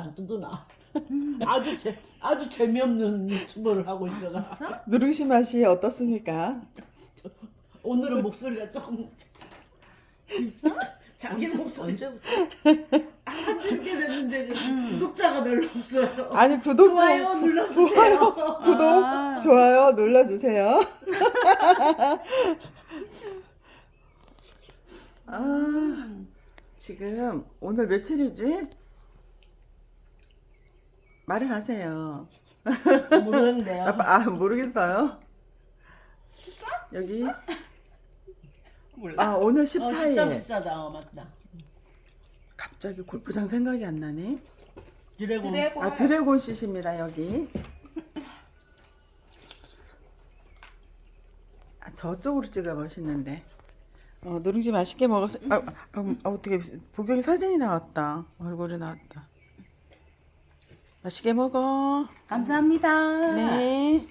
안 뜯으나. 아주 재 아주 재미없는 유튜버를 하고 있어가. 진짜? 누룽지 맛이 어떻습니까? 오늘은 목소리가 조금 진짜? 자기 목소리 언제부터? 한줄게 됐는데 구독자가 별로 없어요. 아니 구독 좀 좋아요 눌러주세요. 구독 아. 좋아요 눌러주세요. 아 지금 오늘 며칠이지? 말을 하세요. 모르겠는데요. 아, 아 모르겠어요. 14? 여기 몰라. 아 오늘 어, 14일. 10점 14다. 어, 맞다. 갑자기 골프장 생각이 안 나네. 드래곤. 드래곤. 아 드래곤 씻입니다 여기. 아, 저쪽으로 찍어 멋있는데. 어 누룽지 맛있게 먹었어. 아, 아, 아, 어떻게 보경이 사진이 나왔다. 얼굴이 나왔다. 맛있게 먹어. 감사합니다. 네.